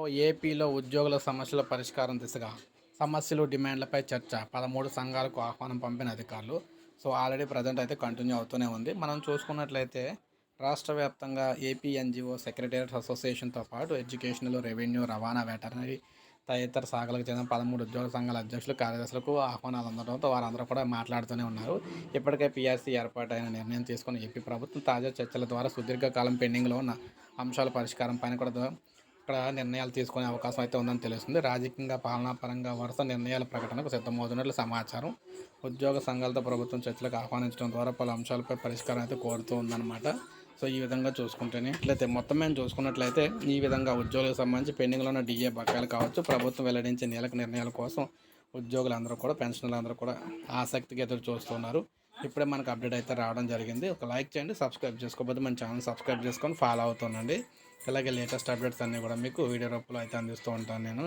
ఓ ఏపీలో ఉద్యోగుల సమస్యల పరిష్కారం దిశగా సమస్యలు డిమాండ్లపై చర్చ. పదమూడు సంఘాలకు ఆహ్వానం పంపిన అధికారులు. సో ఆల్రెడీ ప్రజెంట్ అయితే కంటిన్యూ అవుతూనే ఉంది. మనం చూసుకున్నట్లయితే రాష్ట్ర వ్యాప్తంగా ఏపీ ఎన్జిఓ సెక్రటేరియట్ అసోసియేషన్తో పాటు ఎడ్యుకేషనల్ రెవెన్యూ రవాణా వెటర్నరీ తదితర శాఖలకు చెందిన పదమూడు ఉద్యోగ సంఘాల అధ్యక్షులు కార్యదర్శులకు ఆహ్వానాలు అందడంతో వారందరూ కూడా మాట్లాడుతూనే ఉన్నారు. ఇప్పటికే పీఆర్సీ ఏర్పాటైన నిర్ణయం తీసుకున్న ఏపీ ప్రభుత్వం తాజా చర్చల ద్వారా సుదీర్ఘకాలం పెండింగ్లో ఉన్న అంశాల పరిష్కారం పైన కూడా ఇక్కడ నిర్ణయాలు తీసుకునే అవకాశం అయితే ఉందని తెలుస్తుంది. రాజకీయంగా పాలనాపరంగా వరుస నిర్ణయాల ప్రకటనకు సిద్ధమవుతున్నట్లు సమాచారం ఉద్యోగ సంఘాలతో ప్రభుత్వం చర్చలకు ఆహ్వానించడం ద్వారా పలు అంశాలపై పరిష్కారం అయితే కోరుతూ ఉందన్నమాట. సో ఈ విధంగా చూసుకుంటేనే ఇట్లయితే మొత్తం మేము చూసుకున్నట్లయితే ఈ విధంగా ఉద్యోగులకు సంబంధించి పెండింగ్లో ఉన్న డిఏ బకాయిలు కావచ్చు ప్రభుత్వం వెల్లడించే నీలక నిర్ణయాల కోసం ఉద్యోగులందరూ కూడా పెన్షన్లు అందరూ కూడా ఆసక్తిగా ఎదురు చూస్తున్నారు. ఇప్పుడే మనకు అప్డేట్ అయితే రావడం జరిగింది. ఒక లైక్ చేయండి సబ్స్క్రైబ్ చేసుకోకపోతే మన ఛానల్ సబ్స్క్రైబ్ చేసుకొని ఫాలో అవుతుండండి. ఇలాగే లేటెస్ట్ అప్డేట్స్ అన్నీ కూడా మీకు వీడియో రూపంలో అయితే అందిస్తూ ఉంటాను నేను.